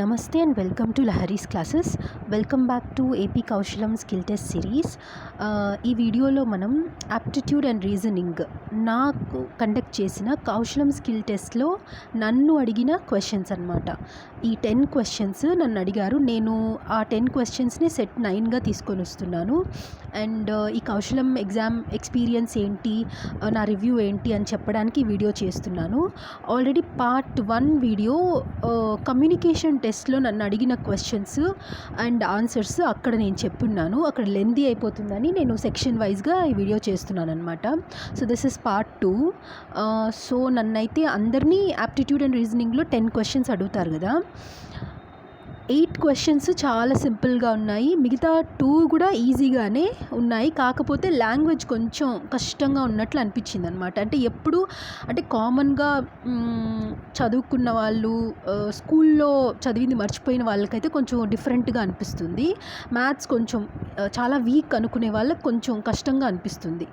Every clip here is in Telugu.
నమస్తే and welcome to Lahari's classes. Welcome back to AP Kaushalam skill test series. ఈ వీడియోలో మనం యాప్టిట్యూడ్ అండ్ రీజనింగ్ నాకు కండక్ట్ చేసిన కౌశలం స్కిల్ టెస్ట్లో నన్ను అడిగిన క్వశ్చన్స్ అనమాట ఈ టెన్ క్వశ్చన్స్ నన్ను అడిగారు. నేను ఆ టెన్ క్వశ్చన్స్ని సెట్ నైన్గా తీసుకొని వస్తున్నాను. అండ్ ఈ కౌశలం ఎగ్జామ్ ఎక్స్పీరియన్స్ ఏంటి నా రివ్యూ ఏంటి అని చెప్పడానికి ఈ వీడియో చేస్తున్నాను. Already part one video communication టెస్ట్లో నన్ను అడిగిన క్వశ్చన్స్ అండ్ ఆన్సర్స్ అక్కడ నేను చెప్పున్నాను. అక్కడ లెందీ అయిపోతుందని నేను సెక్షన్ వైజ్గా ఈ వీడియో చేస్తున్నాను అనమాట so this is part two so నన్నైతే అందరినీ యాప్టిట్యూడ్ అండ్ రీజనింగ్లో టెన్ క్వశ్చన్స్ అడుగుతారు కదా. ఎయిట్ క్వశ్చన్స్ చాలా సింపుల్గా ఉన్నాయి. మిగతా టూ కూడా ఈజీగానే ఉన్నాయి. కాకపోతే లాంగ్వేజ్ కొంచెం కష్టంగా ఉన్నట్లు అనిపించింది అనమాట అంటే ఎప్పుడు అంటే కామన్గా చదువుకున్న వాళ్ళు స్కూల్లో చదివింది మర్చిపోయిన వాళ్ళకైతే కొంచెం డిఫరెంట్గా అనిపిస్తుంది. మ్యాథ్స్ కొంచెం చాలా వీక్ అనుకునే వాళ్ళకి కొంచెం కష్టంగా అనిపిస్తుంది.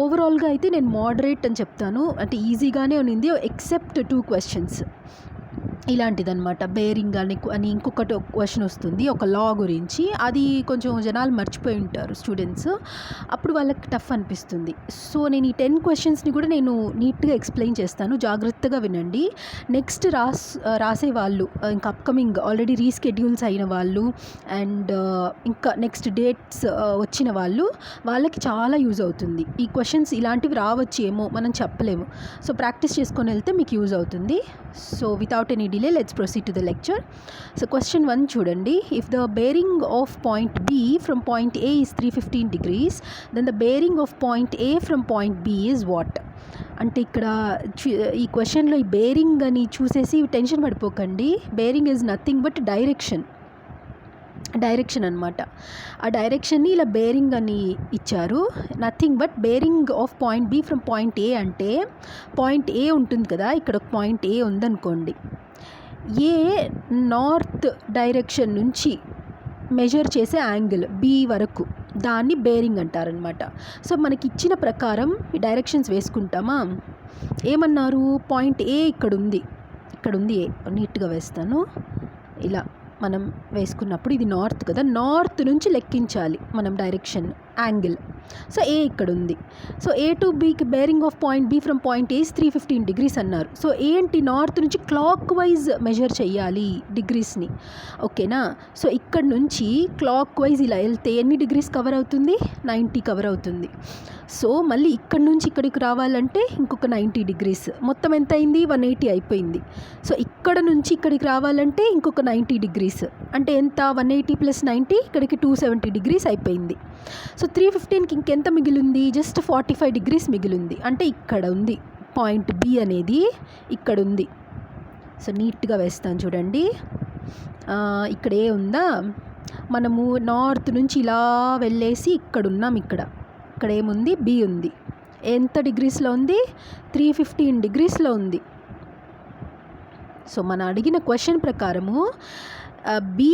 ఓవరాల్గా అయితే నేను మోడరేట్ అని చెప్తాను. అంటే ఈజీగానే ఉన్నింది ఎక్సెప్ట్ టూ క్వశ్చన్స్ ఇలాంటిదన్నమాట. బేరింగ్ అని అని ఇంకొకటి క్వశ్చన్ వస్తుంది ఒక లా గురించి. అది కొంచెం జనాలు మర్చిపోయి ఉంటారు స్టూడెంట్స్ అప్పుడు వాళ్ళకి టఫ్ అనిపిస్తుంది. సో నేను ఈ టెన్ క్వశ్చన్స్ని కూడా నేను నీట్గా ఎక్స్ప్లెయిన్ చేస్తాను. జాగ్రత్తగా వినండి. నెక్స్ట్ రాస్ రాసే వాళ్ళు ఇంకా అప్కమింగ్ ఆల్రెడీ రీస్కెడ్యూల్స్ అయిన వాళ్ళు అండ్ ఇంకా నెక్స్ట్ డేట్స్ వచ్చిన వాళ్ళు వాళ్ళకి చాలా యూజ్ అవుతుంది. ఈ క్వశ్చన్స్ ఇలాంటివి రావచ్చు ఏమో మనం చెప్పలేము. సో ప్రాక్టీస్ చేసుకొని వెళ్తే మీకు యూజ్ అవుతుంది. So without any delay let's proceed to the lecture so question one చూడండి if the bearing of point B from point A is three fifteen degrees then the bearing of point A from point B is what అంటే ఇక్కడ ఈ క్వశ్చన్లో ఈ బేరింగ్ అని చూసేసి tension పడిపోకండి. Bearing is nothing but direction direction అనమాట ఆ డైరెక్షన్ని ఇలా బేరింగ్ అని ఇచ్చారు. Nothing but bearing of point B from point A అంటే పాయింట్ ఏ ఉంటుంది కదా ఇక్కడ ఒక పాయింట్ ఏ ఉందనుకోండి. ఏ నార్త్ డైరెక్షన్ నుంచి మెజర్ చేసే యాంగిల్ బి వరకు దాన్ని బేరింగ్ అంటారనమాట సో మనకి ఇచ్చిన ప్రకారం ఈ డైరెక్షన్స్ వేసుకుంటామా? ఏమన్నారు? పాయింట్ ఏ ఇక్కడ ఉంది ఇక్కడ ఉంది ఏ? నీట్గా వేస్తాను. ఇలా మనం వేసుకున్నప్పుడు ఇది నార్త్ కదా నార్త్ నుంచి లెక్కించాలి మనం డైరెక్షన్ యాంగిల్. సో ఏ ఇక్కడ ఉంది సో ఏ టు బీకి bearing of point B from point A three fifteen degrees అన్నారు. సో ఏంటి నార్త్ నుంచి క్లాక్ వైజ్ మెజర్ చేయాలి డిగ్రీస్ని ఓకేనా సో ఇక్కడ నుంచి క్లాక్ వైజ్ ఇలా వెళ్తే ఎన్ని డిగ్రీస్ కవర్ అవుతుంది? నైంటీ కవర్ అవుతుంది. సో మళ్ళీ ఇక్కడ నుంచి ఇక్కడికి రావాలంటే ఇంకొక నైంటీ డిగ్రీస్. మొత్తం ఎంత అయింది వన్ ఎయిటీ అయిపోయింది. సో ఇక్కడ నుంచి ఇక్కడికి రావాలంటే ఇంకొక నైంటీ డిగ్రీస్. అంటే ఎంత? వన్ ఎయిటీ ప్లస్ నైంటీ ఇక్కడికి టూ సెవెంటీ డిగ్రీస్ అయిపోయింది. సో త్రీ ఫిఫ్టీన్కి ఇంకెంత మిగిలింది? జస్ట్ ఫార్టీ ఫైవ్ డిగ్రీస్ మిగిలింది. అంటే ఇక్కడ ఉంది. పాయింట్ బి అనేది ఇక్కడ ఉంది. సో నీట్గా వేస్తాను చూడండి. ఇక్కడ ఏ ఉందా? మనము నార్త్ నుంచి ఇలా వెళ్ళేసి ఇక్కడ ఉన్నాం ఇక్కడ. ఇక్కడ ఏముంది? బి ఉంది. ఎంత డిగ్రీస్లో ఉంది? త్రీ ఫిఫ్టీన్ డిగ్రీస్లో ఉంది. సో మనం అడిగిన క్వశ్చన్ ప్రకారము బి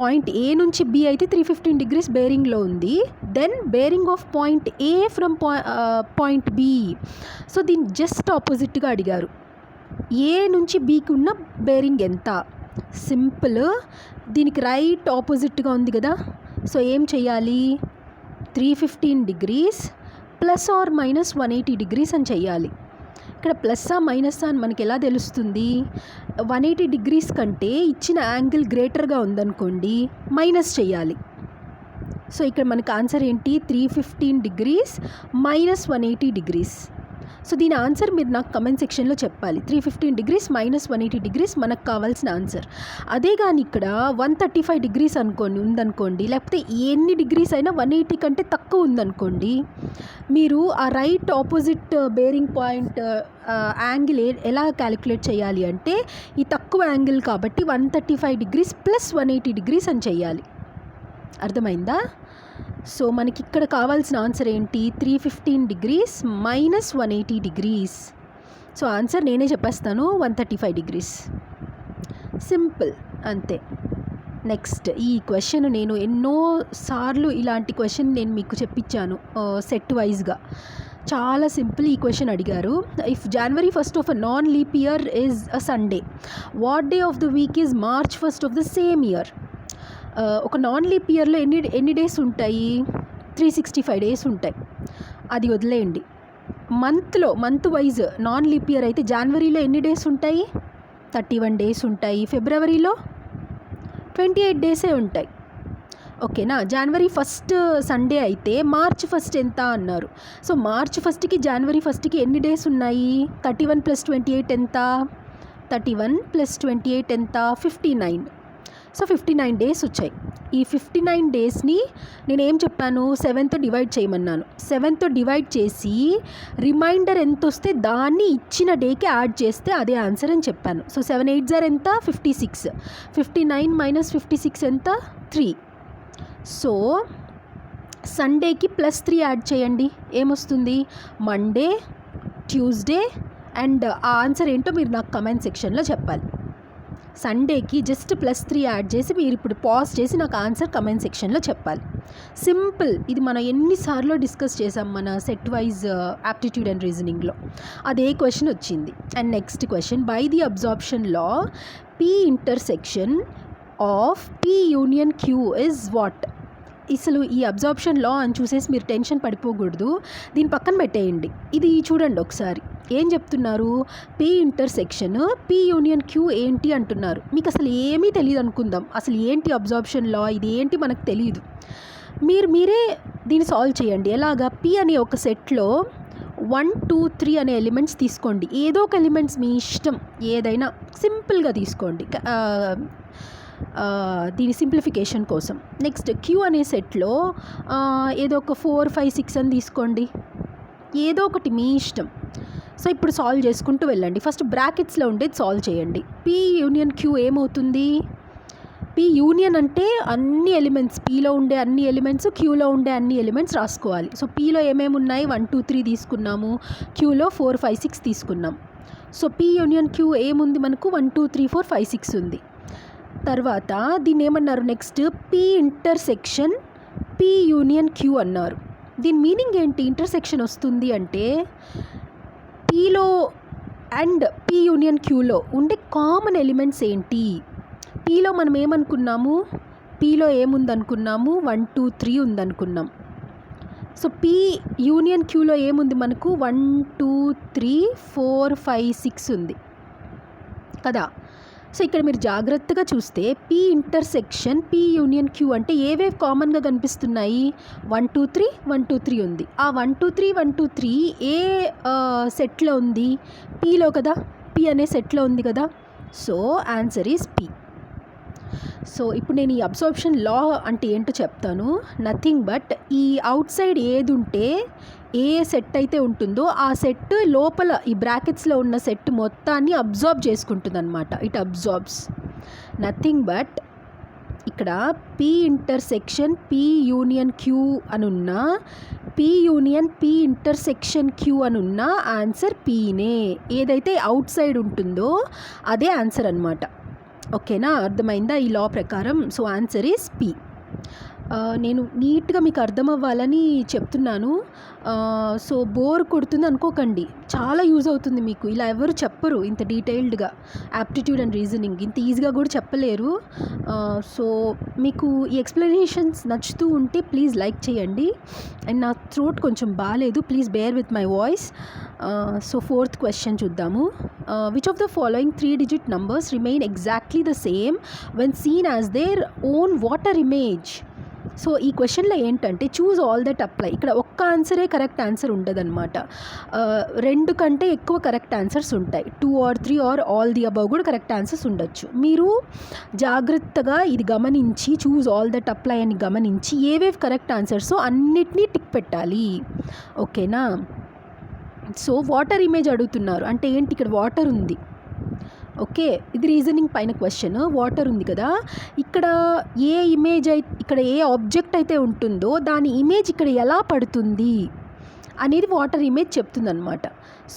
పాయింట్ ఏ నుంచి బి అయితే త్రీ ఫిఫ్టీన్ డిగ్రీస్ బేరింగ్లో ఉంది. Then bearing of point A from point B so దీన్ని జస్ట్ ఆపోజిట్గా అడిగారు. ఏ నుంచి బీకి ఉన్న బేరింగ్ ఎంత? సింపుల్ దీనికి రైట్ ఆపోజిట్గా ఉంది కదా. సో ఏం చేయాలి three fifteen degrees plus or minus one eighty degrees అని చెయ్యాలి. ఇక్కడ ప్లస్సా మైనస్ అని మనకి ఎలా తెలుస్తుంది? వన్ ఎయిటీ డిగ్రీస్ కంటే ఇచ్చిన యాంగిల్ గ్రేటర్గా ఉందనుకోండి మైనస్ చేయాలి సో ఇక్కడ మనకి ఆన్సర్ ఏంటి? Three fifteen degrees minus one eighty degrees. So దీని ఆన్సర్ మీరు నాకు కమెంట్ సెక్షన్లో చెప్పాలి. Three fifteen degrees minus one eighty degrees మనకు కావాల్సిన ఆన్సర్ అదే కానీ ఇక్కడ వన్ థర్టీ ఫైవ్ డిగ్రీస్ అనుకోండి ఉందనుకోండి లేకపోతే ఎన్ని డిగ్రీస్ అయినా వన్ ఎయిటీ కంటే తక్కువ ఉందనుకోండి మీరు ఆ right opposite bearing point angle ఎలా క్యాలిక్యులేట్ చేయాలి అంటే ఈ తక్కువ యాంగిల్ కాబట్టి one thirty five degrees plus one eighty degrees అని చెయ్యాలి అర్థమైందా? సో మనకి ఇక్కడ కావాల్సిన ఆన్సర్ ఏంటి? Three fifteen degrees minus one eighty degrees. So answer నేనే చెప్పేస్తాను one thirty five degrees. Simple అంతే. నెక్స్ట్ ఈ క్వశ్చన్ నేను ఎన్నో సార్లు ఇలాంటి క్వశ్చన్ నేను మీకు చెప్పించాను సెట్ వైజ్గా చాలా సింపుల్ ఈ క్వశ్చన్ అడిగారు. If January first of a non leap year is a Sunday what day of the week is March first of the same year ఒక నాన్ లీప్ ఇయర్లో ఎన్ని ఎన్ని డేస్ ఉంటాయి? త్రీ సిక్స్టీ ఫైవ్ డేస్ ఉంటాయి. అది వదిలేయండి. మంత్లో month wise non leap year అయితే జనవరిలో ఎన్ని డేస్ ఉంటాయి? థర్టీ వన్ డేస్ ఉంటాయి. ఫిబ్రవరిలో ట్వంటీ ఎయిట్ డేసే ఉంటాయి. ఓకేనా? జనవరి ఫస్ట్ సండే అయితే మార్చ్ ఫస్ట్ ఎంత అన్నారు? సో మార్చ్ ఫస్ట్కి జనవరి ఫస్ట్కి ఎన్ని డేస్ ఉన్నాయి? Thirty one plus twenty eight ఎంత? Thirty one plus twenty eight ఎంత? Fifty nine. So fifty nine days వచ్చాయి. ఈ ఫిఫ్టీ నైన్ డేస్ని నేను ఏం చెప్పాను? సెవెన్తో డివైడ్ చేయమన్నాను. సెవెన్తో డివైడ్ చేసి రిమైండర్ ఎంత వస్తే దాన్ని ఇచ్చిన డేకి యాడ్ చేస్తే అదే ఆన్సర్ అని చెప్పాను. సో సెవెన్ ఎయిట్ జార్ ఎంత? Fifty six. Fifty nine minus fifty six ఎంత? త్రీ. సో సండేకి ప్లస్ త్రీ యాడ్ చేయండి. ఏమొస్తుంది? మండే ట్యూస్డే అండ్ ఆ ఆన్సర్ ఏంటో మీరు నాకు కమెంట్ సెక్షన్లో చెప్పాలి. సండేకి జస్ట్ ప్లస్ త్రీ యాడ్ చేసి మీరు ఇప్పుడు పాజ్ చేసి నాకు ఆన్సర్ కమెంట్ సెక్షన్లో చెప్పాలి. సింపుల్ ఇది మనం ఎన్నిసార్లు డిస్కస్ చేసాం మన సెట్ వైజ్ యాప్టిట్యూడ్ అండ్ రీజనింగ్లో అదే క్వశ్చన్ వచ్చింది. And next question by the absorption law P intersection of P union Q is what అసలు ఈ అబ్జార్ప్షన్ లా అని చూసేసి మీరు టెన్షన్ పడిపోకూడదు. దీని పక్కన పెట్టేయండి. ఇది చూడండి ఒకసారి. ఏం చెప్తున్నారు? P intersection P union Q ఏంటి అంటున్నారు. మీకు అసలు ఏమీ తెలియదు అనుకుందాం. అసలు ఏంటి అబ్జార్ప్షన్ లా? ఇది ఏంటి మనకు తెలియదు మీరు మీరే దీన్ని సాల్వ్ చేయండి. ఎలాగా? పి అనే ఒక సెట్లో వన్ టూ త్రీ అనే ఎలిమెంట్స్ తీసుకోండి. ఏదో ఒక ఎలిమెంట్స్ మీ ఇష్టం. ఏదైనా సింపుల్గా తీసుకోండి. దీని సింప్లిఫికేషన్ కోసం. నెక్స్ట్ క్యూ అనే సెట్లో ఏదో ఒక ఫోర్ ఫైవ్ సిక్స్ అని తీసుకోండి. ఏదో ఒకటి మీ ఇష్టం. సో ఇప్పుడు సాల్వ్ చేసుకుంటూ వెళ్ళండి. ఫస్ట్ బ్రాకెట్స్లో ఉండేది సాల్వ్ చేయండి. పీ యూనియన్ క్యూ ఏమవుతుంది? పీ యూనియన్ అంటే అన్ని ఎలిమెంట్స్ పీలో ఉండే అన్ని ఎలిమెంట్స్ క్యూలో ఉండే అన్ని ఎలిమెంట్స్ రాసుకోవాలి. సో పీలో ఏమేమి ఉన్నాయి? వన్ టూ త్రీ తీసుకున్నాము. క్యూలో ఫోర్ ఫైవ్ సిక్స్ తీసుకున్నాం. సో పీ యూనియన్ క్యూ ఏముంది మనకు? One two three four five six ఉంది. తర్వాత దీన్ని ఏమన్నారు next? P intersection P union Q అన్నారు. దీని మీనింగ్ ఏంటి? ఇంటర్సెక్షన్ వస్తుంది అంటే పీలో అండ్ పీ యూనియన్ క్యూలో ఉండే కామన్ ఎలిమెంట్స్ ఏంటి? పీలో మనం ఏమనుకున్నాము? పీలో ఏముందనుకున్నాము? వన్ టూ త్రీ ఉందనుకున్నాం. సో పీ యూనియన్ క్యూలో ఏముంది మనకు? One two three four five six ఉంది. కదా? సో ఇక్కడ మీరు జాగ్రత్తగా చూస్తే P intersection P union Q అంటే ఏవేవి కామన్గా కనిపిస్తున్నాయి? One two three one two three ఉంది. ఆ one two three one two three ఏ సెట్లో ఉంది? పీలో కదా? పీ అనే సెట్లో ఉంది కదా? So answer is P so ఇప్పుడు నేను ఈ అబ్సార్ప్షన్ లా అంటే ఏంటో చెప్తాను. నథింగ్ బట్ ఈ అవుట్ సైడ్ ఏది ఉంటే ఏ సెట్ అయితే ఉంటుందో ఆ సెట్ లోపల ఈ బ్రాకెట్స్లో ఉన్న సెట్ మొత్తాన్ని అబ్జార్బ్ చేసుకుంటుంది అనమాట ఇట్ అబ్జార్బ్స్ నథింగ్ బట్ ఇక్కడ P intersection P union Q అనున్న P union P intersection Q అనున్న answer పీనే ఏదైతే అవుట్ సైడ్ ఉంటుందో అదే ఆన్సర్ అనమాట ఓకేనా అర్థమైందా? ఈ లా ప్రకారం. సో ఆన్సర్ ఈస్ పీ నేను నీట్గా మీకు అర్థం అవ్వాలని చెప్తున్నాను సో బోర్ కొడుతుంది అనుకోకండి. చాలా యూజ్ అవుతుంది మీకు. ఇలా ఎవరు చెప్పరు ఇంత డీటెయిల్డ్గా. యాప్టిట్యూడ్ అండ్ రీజనింగ్ ఇంత ఈజీగా కూడా చెప్పలేరు. సో మీకు ఈ ఎక్స్ప్లెనేషన్స్ నచ్చుతూ ఉంటే ప్లీజ్ లైక్ చేయండి. అండ్ నా థ్రోట్ కొంచెం బాగాలేదు please bear with my voice. So fourth question చూద్దాము. Which of the following three digit numbers remain exactly the same. When seen as their own water image so ఈ క్వశ్చన్లో ఏంటంటే చూజ్ ఆల్ దట్ అప్లై ఇక్కడ ఒక్క ఆన్సరే కరెక్ట్ ఆన్సర్ ఉండదన్నమాట. రెండు కంటే ఎక్కువ కరెక్ట్ ఆన్సర్స్ ఉంటాయి. Two or three or all the above కూడా కరెక్ట్ ఆన్సర్స్ ఉండొచ్చు. మీరు జాగ్రత్తగా ఇది గమనించి చూజ్ ఆల్ దట్ అప్లై అని గమనించి ఏవేవి కరెక్ట్ ఆన్సర్సో అన్నిటినీ టిక్ పెట్టాలి. ఓకేనా? సో వాటర్ ఇమేజ్ అడుగుతున్నారు. అంటే ఏంటి? ఇక్కడ వాటర్ ఉంది. ఓకే ఇది రీజనింగ్ పైన క్వశ్చన్. వాటర్ ఉంది కదా. ఇక్కడ ఏ ఇమేజ్ అయి ఇక్కడ ఏ ఆబ్జెక్ట్ అయితే ఉంటుందో దాని ఇమేజ్ ఇక్కడ ఎలా పడుతుంది అనేది వాటర్ ఇమేజ్ చెప్తుందనమాట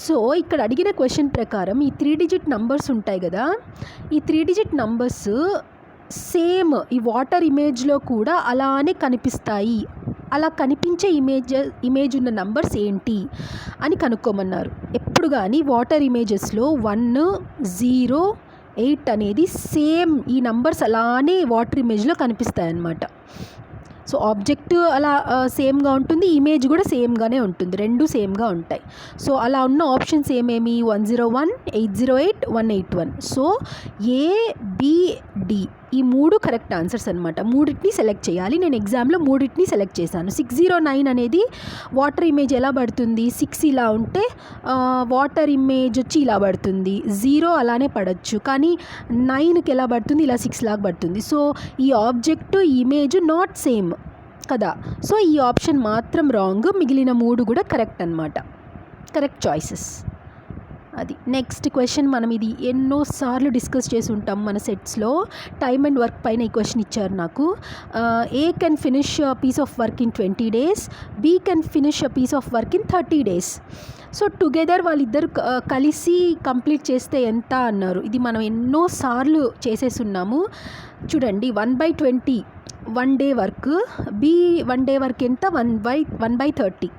సో ఇక్కడ అడిగిన క్వశ్చన్ ప్రకారం ఈ త్రీ డిజిట్ నంబర్స్ ఉంటాయి కదా. ఈ త్రీ డిజిట్ నంబర్స్ సేమ్ ఈ వాటర్ ఇమేజ్లో కూడా అలానే కనిపిస్తాయి. అలా కనిపించే ఇమేజ్ ఇమేజ్ ఉన్న నంబర్స్ ఏంటి అని కనుక్కోమన్నారు. ఎప్పుడు కానీ వాటర్ ఇమేజెస్లో వన్ జీరో ఎయిట్ అనేది సేమ్ ఈ నంబర్స్ అలానే వాటర్ ఇమేజ్లో కనిపిస్తాయి అన్నమాట సో ఆబ్జెక్ట్ అలా సేమ్గా ఉంటుంది ఇమేజ్ కూడా సేమ్గానే ఉంటుంది రెండు సేమ్గా ఉంటాయి. సో అలా ఉన్న ఆప్షన్స్ ఏమేమి? One zero one eight zero eight one eight one. So ABD ఈ మూడు కరెక్ట్ ఆన్సర్స్ అనమాట మూడింటిని సెలెక్ట్ చేయాలి. నేను ఎగ్జామ్లో మూడింటిని సెలెక్ట్ చేశాను. సిక్స్ జీరో నైన్ అనేది వాటర్ ఇమేజ్ ఎలా పడుతుంది? సిక్స్ ఇలా ఉంటే వాటర్ ఇమేజ్ వచ్చి ఇలా పడుతుంది. జీరో అలానే పడచ్చు. కానీ నైన్కి ఎలా పడుతుంది? ఇలా సిక్స్ లాగా పడుతుంది. సో ఈ ఆబ్జెక్ట్ ఇమేజ్ నాట్ సేమ్ కదా. సో ఈ ఆప్షన్ మాత్రం రాంగ్. మిగిలిన మూడు కూడా కరెక్ట్ అనమాట కరెక్ట్ చాయిసెస్. అది. నెక్స్ట్ క్వశ్చన్ మనం ఇది ఎన్నోసార్లు డిస్కస్ చేసి ఉంటాం మన సెట్స్లో టైమ్ అండ్ వర్క్ పైన ఈ క్వశ్చన్ ఇచ్చారు నాకు. A can finish piece of work in twenty days B can finish a piece of work in thirty days so together వాళ్ళిద్దరు కలిసి కంప్లీట్ చేస్తే ఎంత అన్నారు. ఇది మనం ఎన్నోసార్లు చేసేసి ఉన్నాము. చూడండి one by twenty one day work B one day work ఎంత? One by one by thirty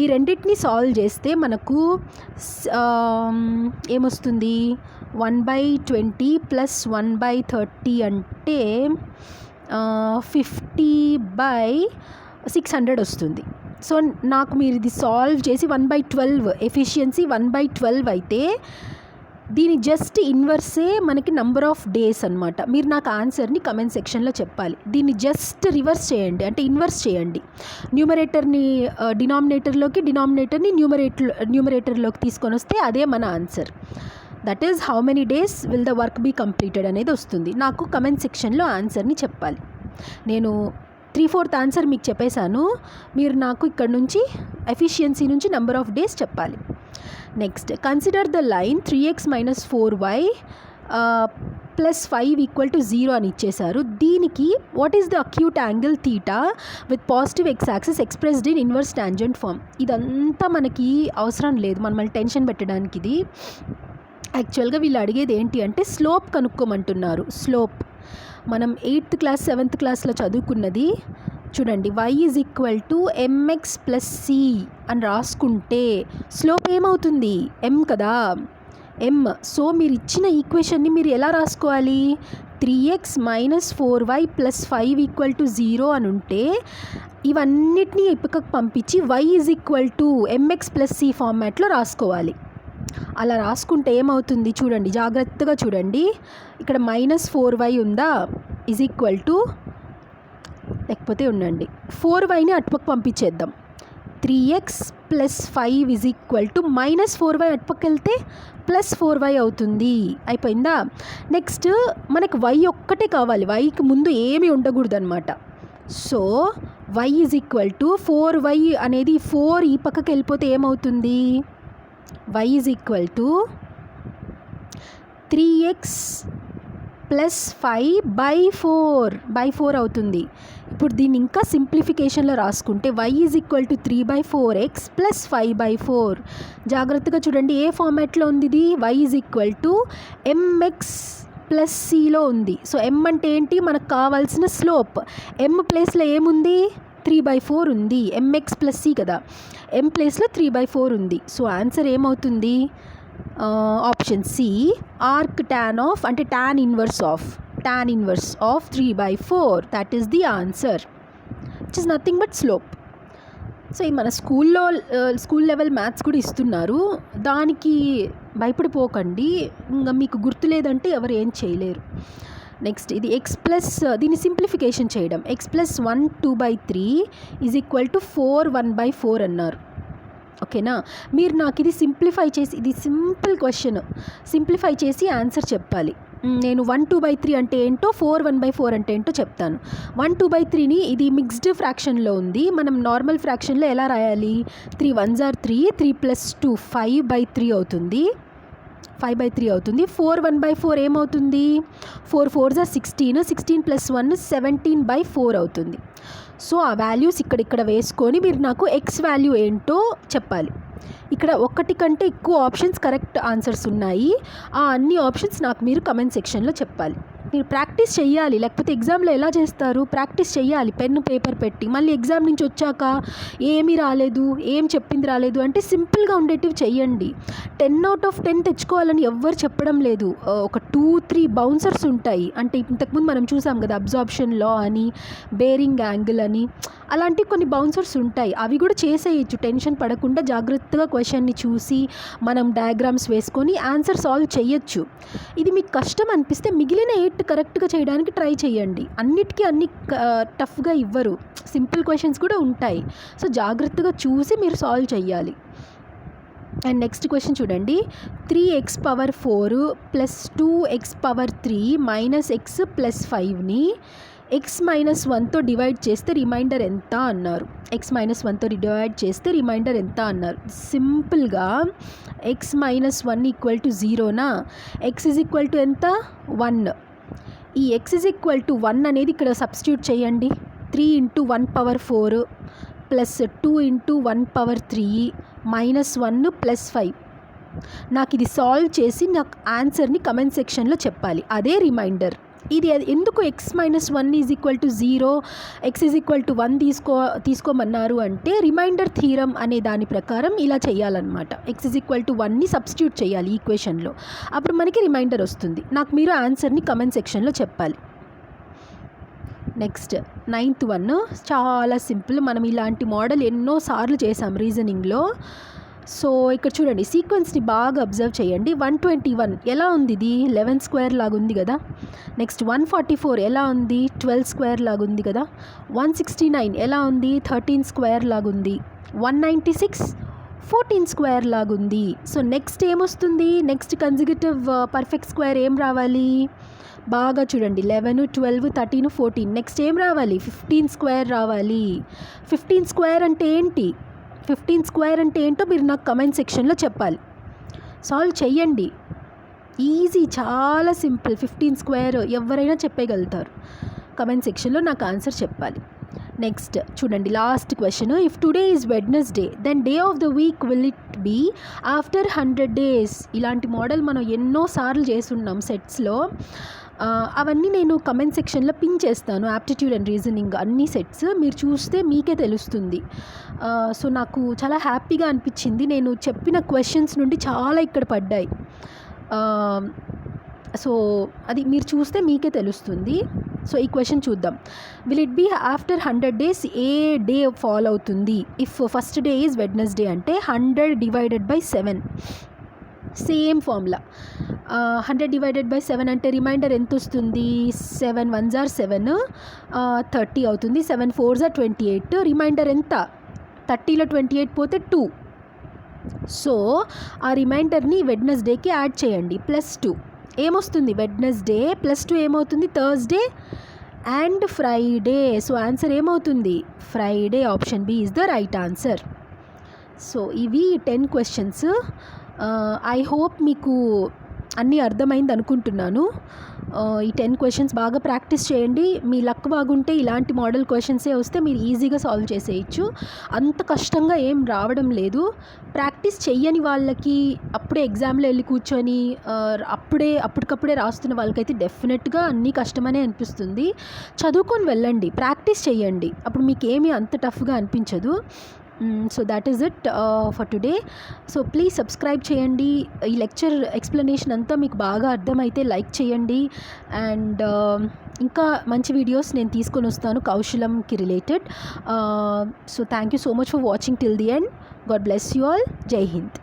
ఈ రెండింటిని సాల్వ్ చేస్తే మనకు ఏమొస్తుంది? One by twenty plus one by thirty అంటే ఫిఫ్టీ బై సిక్స్ హండ్రెడ్ వస్తుంది. సో నాకు మీరు ఇది సాల్వ్ చేసి one by twelve efficiency one by twelve అయితే దీని జస్ట్ ఇన్వర్సే మనకి నంబర్ ఆఫ్ డేస్ అనమాట మీరు నాకు ఆన్సర్ని కమెంట్ సెక్షన్లో చెప్పాలి. దీన్ని జస్ట్ రివర్స్ చేయండి. అంటే ఇన్వర్స్ చేయండి. న్యూమరేటర్ని డినామినేటర్లోకి డినామినేటర్ని న్యూమరేటర్ న్యూమరేటర్లోకి తీసుకొని వస్తే అదే మన answer that is how many days will the work be completed అనేది వస్తుంది. నాకు కమెంట్ సెక్షన్లో ఆన్సర్ని చెప్పాలి. నేను త్రీ ఫోర్త్ ఆన్సర్ మీకు చెప్పేశాను. మీరు నాకు ఇక్కడ నుంచి ఎఫిషియన్సీ నుంచి నెంబర్ ఆఫ్ డేస్ చెప్పాలి. Next consider the line three x minus four y plus five equal to zero అని ఇచ్చేశారు. దీనికి what is the acute angle theta with positive x axis expressed in inverse tangent form ఇదంతా మనకి అవసరం లేదు. మనల్ని టెన్షన్ పెట్టడానికి ఇది. యాక్చువల్గా వీళ్ళు అడిగేది ఏంటి అంటే స్లోప్ కనుక్కోమంటున్నారు. స్లోప్ మనం ఎయిత్ క్లాస్ సెవెంత్ క్లాస్లో చదువుకున్నది చూడండి y is equal to mx plus c అని రాసుకుంటే స్లోప్ ఏమవుతుంది? ఎం కదా? ఎం సో మీరు ఇచ్చిన ఈక్వేషన్ని మీరు ఎలా రాసుకోవాలి? Three x minus four y plus five equal to zero అని ఉంటే ఇవన్నిటినీ ఇప్పకకు పంపించి y is equal to mx plus c ఫార్మాట్లో రాసుకోవాలి. అలా రాసుకుంటే ఏమవుతుంది చూడండి జాగ్రత్తగా చూడండి. ఇక్కడ మైనస్ ఫోర్ వై ఉందా? ఈజ్ ఈక్వల్ టు లేకపోతే ఉండండి. ఫోర్ వైని అటుపక్క పంపించేద్దాం. Three x plus five is equal to minus four y అటుపక్క వెళ్తే ప్లస్ ఫోర్ వై అవుతుంది. అయిపోయిందా? నెక్స్ట్ మనకు వై ఒక్కటే కావాలి. వైకి ముందు ఏమీ ఉండకూడదు అనమాట so y is equal to four y అనేది ఫోర్ ఈ పక్కకి వెళ్ళిపోతే ఏమవుతుంది? Y is equal to three x plus five by four by four అవుతుంది. ఇప్పుడు దీన్ని ఇంకా సింప్లిఫికేషన్లో రాసుకుంటే y is equal to three by four x plus five by four జాగ్రత్తగా చూడండి ఏ ఫార్మాట్లో ఉంది ఇది? Y is equal to mx plus సిలో ఉంది. సో ఎం అంటే ఏంటి? మనకు కావాల్సిన స్లోప్ ఎం ప్లేస్లో ఏముంది? త్రీ బై ఫోర్ ఉంది. ఎంఎక్స్ ప్లస్ సి కదా. ఎం ప్లేస్లో త్రీ బై ఫోర్ ఉంది. సో ఆన్సర్ ఏమవుతుంది? Option C arc tan of అంటే tan inverse of tan inverse of three by four that is the answer it is nothing but slope so మన స్కూల్లో స్కూల్ లెవెల్ మ్యాథ్స్ కూడా ఇస్తున్నారు. దానికి భయపడిపోకండి. ఇంకా మీకు గుర్తు లేదంటే ఎవరు ఏం చేయలేరు. నెక్స్ట్ ఇది ఎక్స్ ప్లస్ దీన్ని సింప్లిఫికేషన్ చేయడం. X plus one two by three is equal to four one by four అన్నారు. ఓకేనా? మీరు నాకు ఇది సింప్లిఫై చేసి ఇది సింపుల్ క్వశ్చన్. సింప్లిఫై చేసి ఆన్సర్ చెప్పాలి. నేను వన్ టూ బై త్రీ అంటే ఏంటో ఫోర్ వన్ బై ఫోర్ అంటే ఏంటో చెప్తాను. వన్ టూ బై త్రీని ఇది మిక్స్డ్ ఫ్రాక్షన్లో ఉంది. మనం నార్మల్ ఫ్రాక్షన్లో ఎలా రాయాలి? Three one jar three three plus two five by three అవుతుంది. ఫైవ్ బై త్రీ అవుతుంది. ఫోర్ వన్ బై ఫోర్ ఏమవుతుంది? ఫోర్ ఫోర్ జా sixteen. Sixteen plus one seventeen by four అవుతుంది. సో ఆ వాల్యూస్ ఇక్కడ ఇక్కడ వేసుకొని మీరు నాకు ఎక్స్ వాల్యూ ఏంటో చెప్పాలి. ఇక్కడ ఒకటి కంటే ఎక్కువ ఆప్షన్స్ కరెక్ట్ ఆన్సర్స్ ఉన్నాయి. ఆ అన్ని ఆప్షన్స్ నాకు మీరు కమెంట్ సెక్షన్లో చెప్పాలి. మీరు ప్రాక్టీస్ చేయాలి లేకపోతే ఎగ్జామ్లో ఎలా చేస్తారు? ప్రాక్టీస్ చేయాలి పెన్ను పేపర్ పెట్టి. మళ్ళీ ఎగ్జామ్ నుంచి వచ్చాక ఏమీ రాలేదు ఏం చెప్పింది రాలేదు అంటే సింపుల్గా ఉండేటివి చేయండి టెన్ అవుట్ ఆఫ్ టెన్ తెచ్చుకోవాలని ఎవ్వరు చెప్పడం లేదు. ఒక టూ త్రీ బౌన్సర్స్ ఉంటాయి. అంటే ఇంతకుముందు మనం చూసాం కదా అబ్జార్ప్షన్ లా అని బేరింగ్ యాంగిల్ అని. అలాంటి కొన్ని బౌన్సర్స్ ఉంటాయి. అవి కూడా చేసేయచ్చు. టెన్షన్ పడకుండా జాగ్రత్తగా క్వశ్చన్ని చూసి మనం డయాగ్రామ్స్ వేసుకొని ఆన్సర్ సాల్వ్ చేయొచ్చు ఇది మీకు కష్టం అనిపిస్తే మిగిలిన ఎయిట్ కరెక్ట్గా చేయడానికి ట్రై చేయండి అన్నిటికీ అన్ని టఫ్గా ఇవ్వరు. సింపుల్ క్వశ్చన్స్ కూడా ఉంటాయి. సో జాగ్రత్తగా చూసి మీరు సాల్వ్ చేయాలి అండ్ నెక్స్ట్ క్వశ్చన్ చూడండి. Three x power four plus two x power three minus x plus ఫైవ్ని x minus వన్తో డివైడ్ చేస్తే రిమైండర్ ఎంత అన్నారు. ఎక్స్ మైనస్ వన్తో డివైడ్ చేస్తే రిమైండర్ ఎంత అన్నారు. సింపుల్గా x minus one equal to జీరోనా x is equal to ఎంత? వన్ ఈ x is equal to one అనేది ఇక్కడ సబ్స్టిట్యూట్ చేయండి. Three into one power four plus two into one power three minus one plus five నాకు ఇది సాల్వ్ చేసి నాకు ఆన్సర్ని కమెంట్ సెక్షన్లో చెప్పాలి. అదే రిమైండర్ ఇది ఎందుకు x minus one is equal to zero x is equal to one తీసుకో తీసుకోమన్నారు అంటే రిమైండర్ థీరం అనే దాని ప్రకారం ఇలా చేయాలన్నమాట. ఎక్స్ ఈజ్ ఈక్వల్ టు వన్ని సబ్స్టిట్యూట్ చేయాలి ఈక్వేషన్లో అప్పుడు మనకి రిమైండర్ వస్తుంది. నాకు మీరు ఆన్సర్ని కమెంట్ సెక్షన్లో చెప్పాలి. నెక్స్ట్ నైన్త్ వన్ చాలా సింపుల్ మనం ఇలాంటి మోడల్ ఎన్నో సార్లు చేసాం రీజనింగ్లో సో ఇక్కడ చూడండి సీక్వెన్స్ని బాగా అబ్జర్వ్ చేయండి. వన్ ట్వంటీ వన్ ఎలా ఉంది ఇది? లెవెన్ స్క్వేర్ లాగా ఉంది కదా. నెక్స్ట్ వన్ ఫార్టీ ఫోర్ ఎలా ఉంది? ట్వెల్వ్ స్క్వేర్ లాగా ఉంది కదా. వన్ సిక్స్టీ నైన్ ఎలా ఉంది? థర్టీన్ స్క్వేర్ లాగా ఉంది. One ninety six fourteen square లాగా ఉంది. సో నెక్స్ట్ ఏమొస్తుంది? నెక్స్ట్ కన్జిక్యూటివ్ పర్ఫెక్ట్ స్క్వేర్ ఏం రావాలి? బాగా చూడండి eleven twelve thirteen fourteen next ఏం రావాలి? ఫిఫ్టీన్ స్క్వేర్ రావాలి. ఫిఫ్టీన్ స్క్వేర్ అంటే ఏంటి? ఫిఫ్టీన్ స్క్వేర్ అంటే ఏంటో మీరు నాకు కమెంట్ సెక్షన్లో చెప్పాలి. సాల్వ్ చెయ్యండి. ఈజీ చాలా సింపుల్. ఫిఫ్టీన్ స్క్వేర్ ఎవరైనా చెప్పగలుగుతారు కమెంట్ సెక్షన్లో నాకు ఆన్సర్ చెప్పాలి. నెక్స్ట్ చూడండి last question. If today is Wednesday then day of the week will it be after hundred days ఇలాంటి మోడల్ మనం ఎన్నో సార్లు చేస్తున్నాం సెట్స్లో. అవన్నీ నేను కమెంట్ సెక్షన్లో పిన్ చేస్తాను. యాప్టిట్యూడ్ అండ్ రీజనింగ్ అన్ని సెట్స్ మీరు చూస్తే మీకే తెలుస్తుంది. సో నాకు చాలా హ్యాపీగా అనిపించింది. నేను చెప్పిన క్వశ్చన్స్ నుండి చాలా ఇక్కడ పడ్డాయి. సో అది మీరు చూస్తే మీకే తెలుస్తుంది. సో ఈ క్వశ్చన్ చూద్దాం. Will it be after hundred days A day follow అవుతుంది? If first day is Wednesday అంటే hundred divided by seven same formula. Hundred divided by seven అంటే రిమైండర్ ఎంత వస్తుంది సెవెన్ వన్ జార్ సెవెన్ థర్టీ అవుతుంది. సెవెన్ ఫోర్ జార్ ట్వంటీ ఎయిట్ రిమైండర్ ఎంత? థర్టీలో ట్వంటీ ఎయిట్ పోతే టూ. సో ఆ రిమైండర్ని వెడ్నెస్డేకి యాడ్ చేయండి ప్లస్ టూ. ఏమొస్తుంది? వెడ్నెస్డే ప్లస్ టూ ఏమవుతుంది? Thursday and Friday. So answer ఏమవుతుంది? Friday option B is the right answer. So ఇవి టెన్ క్వశ్చన్స్. ఐ హోప్ మీకు అన్నీ అర్థమైంది అనుకుంటున్నాను. ఈ టెన్ క్వశ్చన్స్ బాగా ప్రాక్టీస్ చేయండి. మీ లక్ బాగుంటే ఇలాంటి మోడల్ క్వశ్చన్సే వస్తే మీరు ఈజీగా సాల్వ్ చేసేయచ్చు. అంత కష్టంగా ఏం రావడం లేదు. ప్రాక్టీస్ చెయ్యని వాళ్ళకి అప్పుడే ఎగ్జామ్లో వెళ్ళి కూర్చొని అప్పుడే అప్పటికప్పుడే రాస్తున్న వాళ్ళకైతే డెఫినెట్గా అన్నీ కష్టమనే అనిపిస్తుంది. చదువుకొని వెళ్ళండి. ప్రాక్టీస్ చేయండి అప్పుడు మీకు ఏమీ అంత టఫ్గా అనిపించదు. So that is it for today so please subscribe చేయండి. ఈ లెక్చర్ ఎక్స్ప్లెనేషన్ అంతా మీకు బాగా అర్థమైతే లైక్ చేయండి. అండ్ uh, ఇంకా మంచి వీడియోస్ నేను తీసుకొని వస్తాను కౌశలంకి related so thank you so much for watching till the end God bless you all Jai Hind